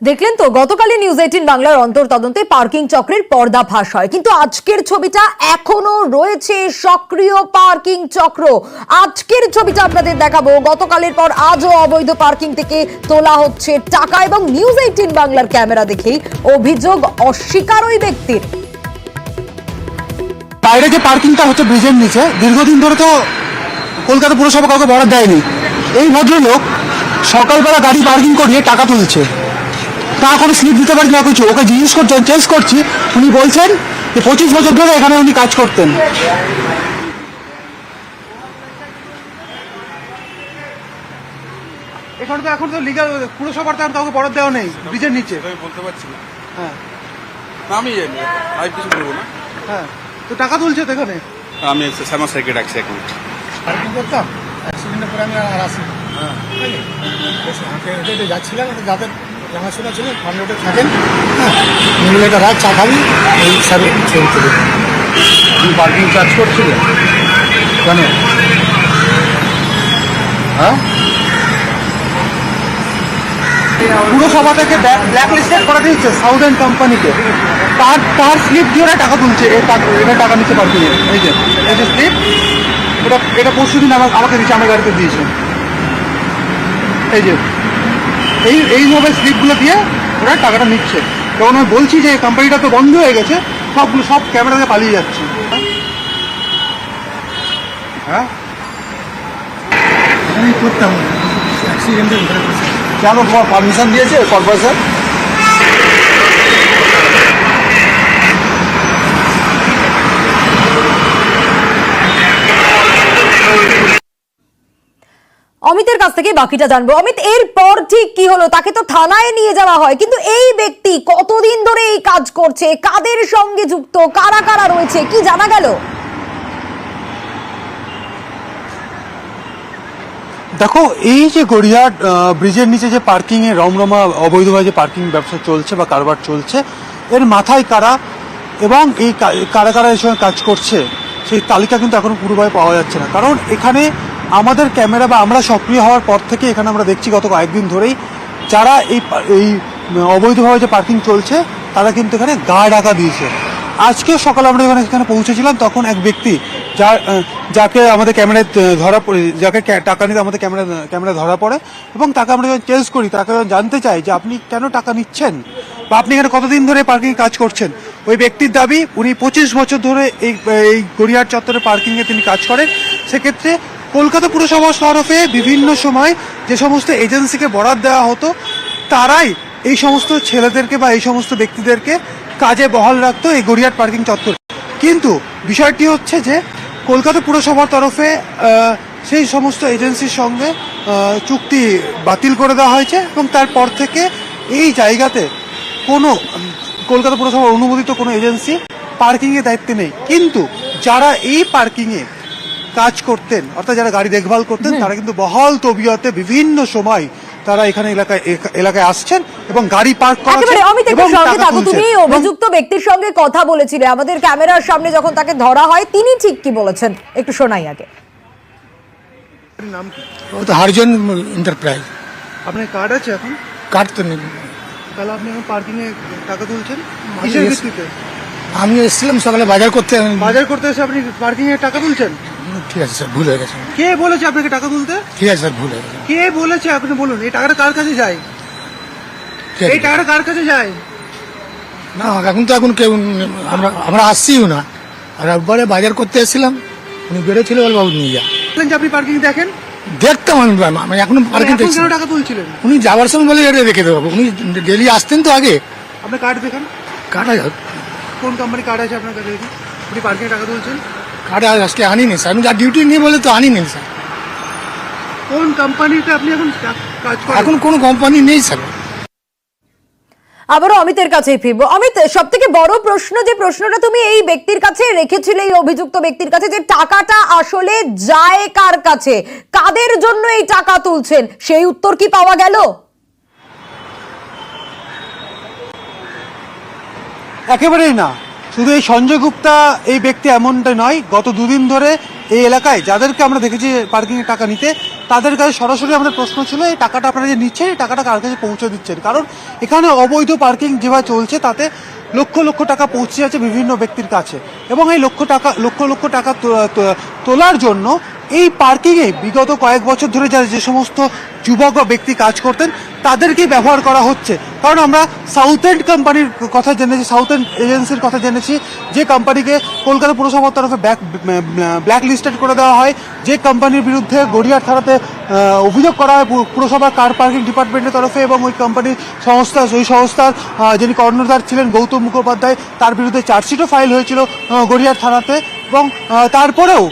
দেখলেন তো, গতকালই নিউজ এইটিন বাংলার অন্তর তদন্তে পার্কিং চক্রের পর্দা ফাঁস হয়। কিন্তু আজকের ছবিটা এখনও রয়েছে সক্রিয় পার্কিং চক্র। আজকের ছবিটা আপনাদের দেখাবো। গতকালের পর আজও অবৈধ পার্কিং থেকে তোলা হচ্ছে টাকা এবং নিউজ এইটিন বাংলার ক্যামেরা দেখেই অভিযোগ অস্বীকার ওই ব্যক্তির। বাইরে যে পার্কিংটা হচ্ছে ব্রিজের নিচে, দীর্ঘদিন ধরে তো কলকাতা পুরসভা কাউকে বরাদ দেয়নি। এই ভদ্রলোক সকালবেলা গাড়ি পার্কিং করিয়ে টাকা তুলছে। তা কোনো স্লিপ দিতে পারি না কিছু। ওকে জিজ্ঞেস করছেন চেঞ্জ করছি উনি বলছেন যে পঁচিশ বছর ধরে এখানে উনি কাজ করতেন। এখানে তো এখন তো লিগাল পুরসভার তো কাউকে বরাদ দেওয়া নেই ব্রিজের নিচে। আমি বলতে পারছি না। হ্যাঁ। আমি জানি লাইভ কিছু বলব না। হ্যাঁ। তো টাকা তুলছে তো এখানে? আমি শ্যামা সাইকে ডাকছি এখন। পার্কিং করতাম? অ্যাক্সিডেন্টের পরে আমি আর আসি। ঠিক আছে হেঁটে হেঁটে যাচ্ছিলাম যাদের জানাশোনা ছিল ফান রোডে থাকেন। মিলে রাত চা খাবি, এই হিসাবে ছবি তুলে পার্কিং চার্জ করছিলে? কেন? হ্যাঁ? পুরসভা থেকে ব্ল্যাক লিস্টেড করে দিয়েছে সাউদার্ন কোম্পানিকে তার তার স্লিপ দিয়ে ওরা টাকা তুলছে এটা টাকা নিতে পারবে এই যে এই যে স্লিপ এটা এটা পরশু দিন আমাকে দিয়েছে আমার গাড়িতে দিয়েছে। এই যে এই এইভাবে স্লিপগুলো দিয়ে ওরা টাকাটা নিচ্ছে। কারণ আমি বলছি যে কোম্পানিটা তো বন্ধ হয়ে গেছে সবগুলো সব ক্যামেরাতে পালিয়ে যাচ্ছে। হ্যাঁ? আমি করতাম। অ্যাক্সিডেন্টের। কেন তোমার পারমিশন দিয়েছে কর্পোরেশন অমিতের কাছ থেকে বাকিটা জানব। অমিত, এরপর ঠিক কি হলো? তাকে তো থানায় নিয়ে যাওয়া হয়। কিন্তু এই ব্যক্তি কতদিন ধরে এই কাজ করছে? কাদের সঙ্গে যুক্ত? কারা কারা রয়েছে? কি জানা গেল? দেখো, এই যে গড়িয়াহাট ব্রিজের নিচে যে পার্কিং এ রমরমা, অবৈধভাবে যে পার্কিং ব্যবসা চলছে বা কারবার চলছে, এর মাথায় কারা এবং এই কারা কারা এর সঙ্গে কাজ করছে, সেই তালিকা কিন্তু এখনও পুরোভাবে পাওয়া যাচ্ছে না। কারণ এখানে আমাদের ক্যামেরা বা আমরা সক্রিয় হওয়ার পর থেকে এখানে আমরা দেখছি গত কয়েকদিন ধরেই যারা এই এই অবৈধভাবে যে পার্কিং চলছে, তারা কিন্তু এখানে গা ডাকা দিয়েছে। আজকে সকালে আমরা এখানে এখানে পৌঁছেছিলাম, তখন এক ব্যক্তি যার যাকে আমাদের ক্যামেরায় ধরা পড়ে যাকে টাকা নিতে আমাদের ক্যামেরা ক্যামেরা ধরা পড়ে এবং তাকে আমরা যখন চেঞ্জ করি, তাকে যখন জানতে চাই যে আপনি কেন টাকা নিচ্ছেন বা আপনি এখানে কতদিন ধরে পার্কিং কাজ করছেন, ওই ব্যক্তির দাবি উনি পঁচিশ বছর ধরে এই এই গড়িয়াহাট চত্বরে পার্কিংয়ে তিনি কাজ করেন। সেক্ষেত্রে কলকাতা পুরসভার তরফে বিভিন্ন সময় যে সমস্ত এজেন্সিকে বরাদ দেওয়া হতো, তারাই এই সমস্ত ছেলেদেরকে বা এই সমস্ত ব্যক্তিদেরকে কাজে বহাল রাখতো এই গড়িয়াহাট পার্কিং চত্বর। কিন্তু বিষয়টি হচ্ছে যে কলকাতা পুরসভার তরফে সেই সমস্ত এজেন্সির সঙ্গে চুক্তি বাতিল করে দেওয়া হয়েছে এবং তারপর থেকে এই জায়গাতে কোনো, কলকাতা পুরসভার অনুমোদিত কোনো এজেন্সি পার্কিংয়ের দায়িত্বে নেই। কিন্তু যারা এই পার্কিংয়ে কাজ করতেন অর্থাৎ যারা গাড়ি দেখভাল করতেন তারা কিন্তু বহাল তবিয়তে বিভিন্ন সময় তারা এখানে এলাকায় এলাকায় আসছেন এবং গাড়ি পার্ক একেবারে অমিত একটু সঙ্গে থাকো। তুমি অভিযুক্ত ব্যক্তির সঙ্গে কথা বলেছিলে। আমাদের ক্যামেরার সামনে যখন তাকে ধরা হয় তিনি ঠিক কি বলেছেন? একটু শোনাই আগে। ও তো হারজন এন্টারপ্রাইজ আপনার কার্ড আছে এখন? কার্ড তো নেই। তাহলে আপনি এখন পার্কিং এ টাকা তুলছেন? কিসের ভিত্তিতে? আমি এসেছিলাম সকালে বাজার করতে। বাজার করতে এসে আপনি পার্কিং এ টাকা তুলছেন? ঠিক আছে স্যার ভুল হয়ে গেছে। কে বলেছে আপনাকে টাকা তুলতে? ঠিক আছে স্যার ভুল হয়ে গেছে। কে বলেছে আপনি বলুন এই টাকাটা কার কাছে যায়। এই টাকাটা কার কাছে যায়? না এখন তো এখন কেউ আমরা আমরা আসছিও না। আর একবারে বাজার করতে এসেছিলাম উনি বেরোছিল বলে বাবু নিয়ে যা। বললেন যে আপনি পার্কিং দেখেন। দেখতাম আমি আমি এখনও পার্কিং কেন টাকা তুলছিলেন? উনি যাওয়ার সময় বলে এটা রেখে দেবো উনি ডেলি আসতেন তো আগে। আপনার কার্ড দেখান। কাটা কোন কোম্পানি কার্ড আছে আপনার কাছে? আপনি পার্কিং টাকা তুলছেন। কাটা আজকে আনিনি স্যার। আমি যা ডিউটি নিয়ে বলে তো আনিনি স্যার। কোন কোম্পানিতে আপনি এখন কাজ করেন? এখন কোনো কোম্পানি নেই স্যার। আবারও অমিতের কাছে ফিরবো। অমিত সব থেকে বড় প্রশ্ন যে প্রশ্নটা তুমি এই ব্যক্তির কাছে রেখেছিলে এই অভিযুক্ত ব্যক্তির কাছে যে টাকাটা আসলে যায় কার কাছে? কাদের জন্য এই টাকা তুলছেন? সেই উত্তর কি পাওয়া গেল? একেবারেই না। শুধু এই সঞ্জয় গুপ্তা, এই ব্যক্তি এমনটা নয়, গত দুদিন ধরে এই এলাকায় যাদেরকে আমরা দেখেছি পার্কিং এর টাকা নিতে, তাদের কাছে সরাসরি আমাদের প্রশ্ন ছিল, এই টাকাটা আপনারা যে নিচ্ছেন, এই টাকাটা কার কাছে পৌঁছে দিচ্ছেন? কারণ এখানে অবৈধ পার্কিং যেভাবে চলছে, তাতে লক্ষ লক্ষ টাকা পৌঁছে যাচ্ছে বিভিন্ন ব্যক্তির কাছে। এবং এই লক্ষ টাকা, লক্ষ লক্ষ টাকা তোলার জন্য এই পার্কিংয়ে বিগত কয়েক বছর ধরে যারা যে সমস্ত যুবক বা ব্যক্তি কাজ করতেন, তাদেরকেই ব্যবহার করা হচ্ছে। কারণ আমরা সাউথ এন্ড কোম্পানির কথা জেনেছি সাউথ এন্ড এজেন্সির কথা জেনেছি, যে কোম্পানিকে কলকাতা পুরসভার তরফে ব্যাক ব্ল্যাক লিস্টেড করে দেওয়া হয়, যে কোম্পানির বিরুদ্ধে গড়িয়ার থানাতে অভিযোগ করা হয় পুরসভার কার পার্কিং ডিপার্টমেন্টের তরফে এবং ওই কোম্পানির সংস্থা, ওই সংস্থার যিনি কর্ণধার ছিলেন গৌতম মুখোপাধ্যায়, তার বিরুদ্ধে চার্জশিটও ফাইল হয়েছিল গড়িয়ার থানাতে এবং তারপরেও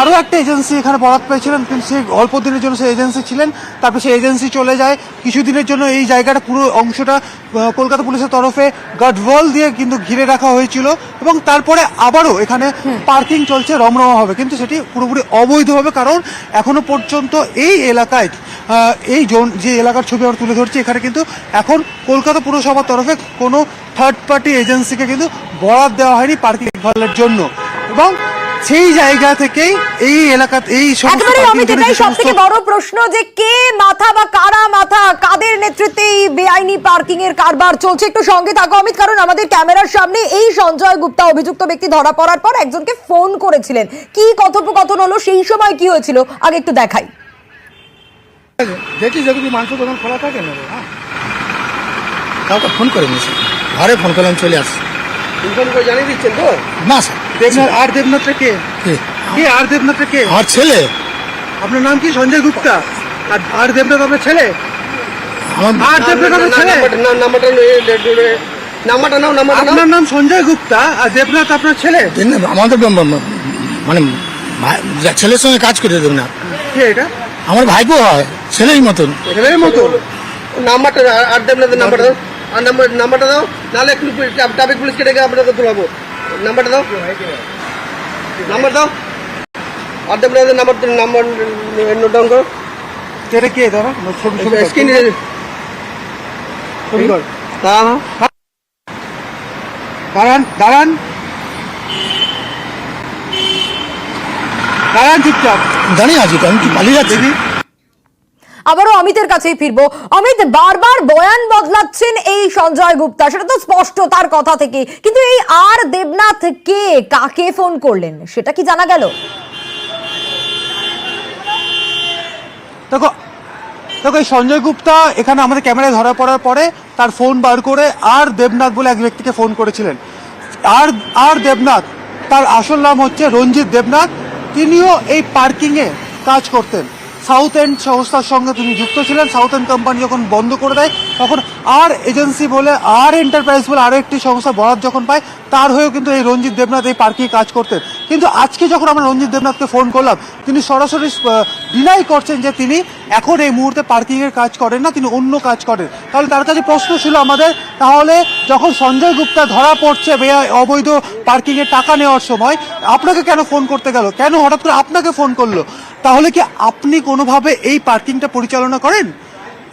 আরও একটা এজেন্সি এখানে বরাদ পেয়েছিলেন কিন্তু সেই অল্প দিনের জন্য সেই এজেন্সি ছিলেন। তারপর সেই এজেন্সি চলে যায়। কিছুদিনের জন্য এই জায়গাটা পুরো অংশটা কলকাতা পুলিশের তরফে গার্ডওয়াল দিয়ে কিন্তু ঘিরে রাখা হয়েছিল এবং তারপরে আবারও এখানে পার্কিং চলছে রমরমা হবে। কিন্তু সেটি পুরোপুরি অবৈধভাবে কারণ এখনও পর্যন্ত এই এলাকায় এই জোন যে এলাকার ছবি আমরা তুলে ধরছি এখানে কিন্তু এখন কলকাতা পুরসভার তরফে কোনো থার্ড পার্টি এজেন্সিকে কিন্তু বরাদ দেওয়া হয়নি পার্কিং দেখভালের জন্য। এবং সেই জায়গা থেকেই এই এলাকা এই সমস্ত একেবারে parking অমিত জন্য এটাই যে সব থেকে বড় প্রশ্ন যে কে মাথা বা কারা মাথা কাদের নেতৃত্বে এই বেআইনি পার্কিং এর কারবার চলছে? একটু সঙ্গে থাকো অমিত কারণ আমাদের ক্যামেরার সামনে এই সঞ্জয় গুপ্তা অভিযুক্ত ব্যক্তি ধরা পড়ার পর একজনকে ফোন করেছিলেন। কি কথোপকথন হলো? সেই সময় কি হয়েছিল? আগে একটু দেখাই। দেখি যদি মাংস দোকান খোলা থাকে না হ্যাঁ। কাউকে ফোন করে নিয়েছি ঘরে ফোন করলাম চলে আসছি। ফোন করে জানিয়ে দিচ্ছেন তো? না স্যার। দেবনাথ আর দেবনাথটা কে? কে? কে আর দেবনাথটা কে? আমার ছেলে? আপনার নাম কি? সঞ্জয় গুপ্তা? আর আর দেবনাথ আপনার ছেলে? আমার আর দেবনাথ আপনার ছেলে? নাম্বারটা নাম্বারটা নাও নাম্বারটা আপনার নাম সঞ্জয় গুপ্তা আর দেবনাথ আপনার ছেলে? আমাদের মানে ছেলের সঙ্গে কাজ করে দেবে না কে এটা? আমার ভাইপো হয় ছেলের মতন। ছেলের মতো নাম্বারটা আর দেবনাথের নাম্বারটা দাও। আর নাম্বার নাম্বারটা দাও নাহলে একটু ট্রাফিক পুলিশকে ডেকে আপনাকে তোলাবো। নাম্বারটা দাও। নাম্বার দাও। দেবনাথের নাম্বার নাম্বার নোট ডাউন করো। এটা কে? ধরো ছবি ছবি কর, স্ক্রিন ছবি কর। দাঁড়ানো দাঁড়ান দাঁড়ান। দাঁড়ান চুপচাপ। দাঁড়িয়ে আছি তো আমি কি পালিয়ে যাচ্ছি? আবারও অমিতের কাছেই ফিরবো। অমিত বারবার বয়ান বদলাচ্ছেন এই সঞ্জয় গুপ্তা। সেটা তো স্পষ্ট তার কথা থেকে কিন্তু এই আর দেবনাথ কে? কাকে ফোন করলেন? সেটা কি জানা গেল? দেখো দেখো, এই সঞ্জয় গুপ্তা এখানে আমাদের ক্যামেরায় ধরা পড়ার পরে তার ফোন বার করে আর দেবনাথ বলে এক ব্যক্তিকে ফোন করেছিলেন। আর আর দেবনাথ, তার আসল নাম হচ্ছে রঞ্জিত দেবনাথ। তিনিও এই পার্কিংয়ে কাজ করতেন। সাউথ এন্ড সংস্থার সঙ্গে তিনি যুক্ত ছিলেন। সাউথ এন্ড কোম্পানি যখন বন্ধ করে দেয়, তখন আর এজেন্সি বলে, আর এন্টারপ্রাইজ বলে আরও একটি সংস্থা বরাদ যখন পায়, তার হয়েও কিন্তু এই রঞ্জিত দেবনাথ এই পার্কিংয়ে কাজ করতেন। কিন্তু আজকে যখন আমরা রঞ্জিত দেবনাথকে ফোন করলাম, তিনি সরাসরি ডিনাই করছেন যে তিনি এখন এই মুহূর্তে পার্কিংয়ের কাজ করেন না, তিনি অন্য কাজ করেন। তাহলে তার কাছে প্রশ্ন ছিল আমাদের, তাহলে যখন সঞ্জয় গুপ্তা ধরা পড়ছে অবৈধ পার্কিং এর টাকা নেওয়ার সময়, আপনাকে কেন ফোন করতে গেল? কেন হঠাৎ করে আপনাকে ফোন করল? তাহলে কি আপনি কোনোভাবে এই পার্কিংটা পরিচালনা করেন?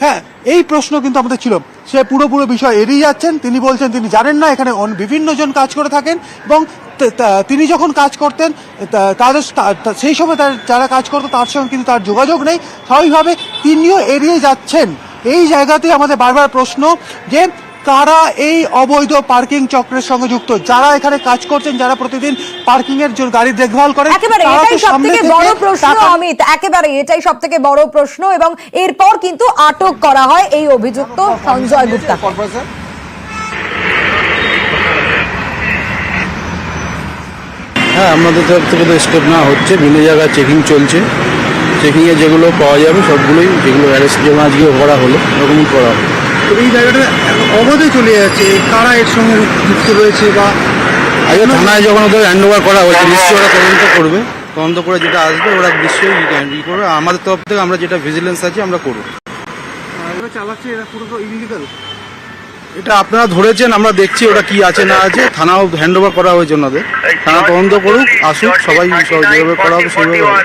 হ্যাঁ এই প্রশ্ন কিন্তু আমাদের ছিল। সে পুরো পুরো বিষয় এড়িয়ে যাচ্ছেন। তিনি বলছেন, তিনি জানেন না, এখানে বিভিন্ন জন কাজ করে থাকেন এবং তিনি যখন কাজ করতেন তাদের সেই সময় তার যারা কাজ করতো, তার সঙ্গে কিন্তু তার যোগাযোগ নেই। স্বাভাবিকভাবে তিনিও এড়িয়ে যাচ্ছেন। এই জায়গাতে আমাদের বারবার প্রশ্ন যে কারা এই অবৈধ পার্কিং চক্রের সঙ্গে যুক্ত? যারা এখানে কাজ করছেন যারা প্রতিদিন পার্কিং এর জন্য গাড়ি দেখভাল করেন একেবারে এটাই বড় প্রশ্ন অমিত। একেবারে এটাই সব থেকে বড় প্রশ্ন এবং এরপর কিন্তু আটক করা হয় এই অভিযুক্ত সঞ্জয় গুপ্তা। হ্যাঁ আমাদের তরফ থেকে তো স্টেপ নেওয়া হচ্ছে। বিভিন্ন জায়গায় চেকিং চলছে। চেকিংয়ে যেগুলো পাওয়া যাবে সবগুলোই যেগুলো অ্যারেস্ট যেমন আজকে করা হলো এরকমই করা হবে। তো এই জায়গাটা অবাধে চলে যাচ্ছে। কারা এর সঙ্গে যুক্ত রয়েছে বা আগে থানায় যখন ওদের হ্যান্ড ওভার করা হয়েছে নিশ্চয়ই ওরা তদন্ত করবে। তদন্ত করে যেটা আসবে ওরা নিশ্চয়ই ই করবে। আমাদের তরফ থেকে আমরা যেটা ভিজিলেন্স আছে আমরা করব। চালাচ্ছে এরা পুরো ইলিগাল এটা আপনারা ধরেছেন আমরা দেখছি ওটা কি আছে না আছে। থানাও হ্যান্ড ওভার করা হয়েছে ওনাদের। থানা তদন্ত করুক আসুক সবাই সব যেভাবে করা হবে সেভাবে হবে।